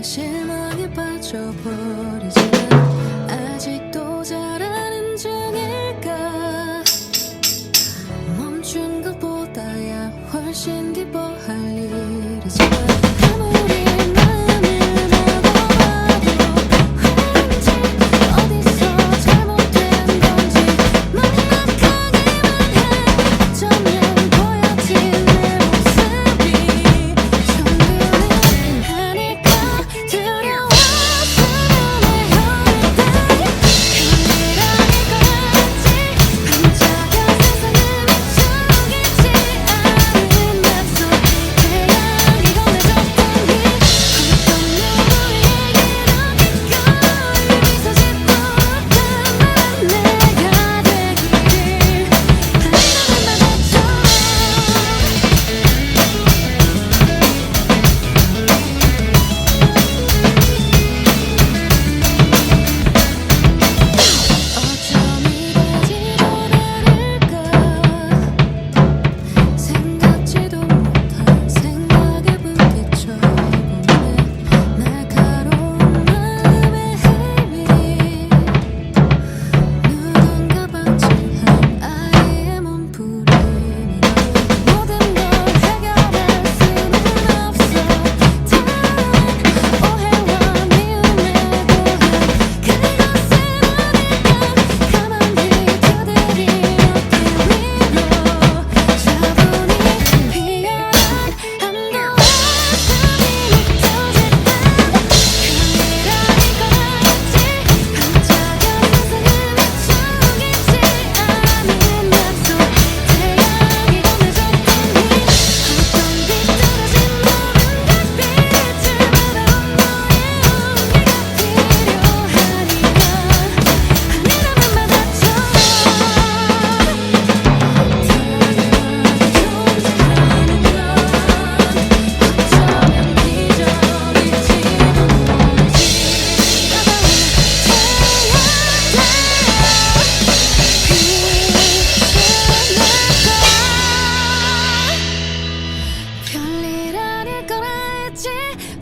난 실망에 빠져버리지 아직도 잘하는 중일까? 멈춘 것보다야 훨씬 기뻐할 일이지만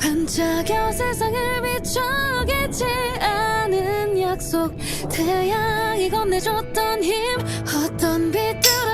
반짝여 세상을 비추겠지 않은 약속. 태양이 건네줬던 힘 어떤 빛도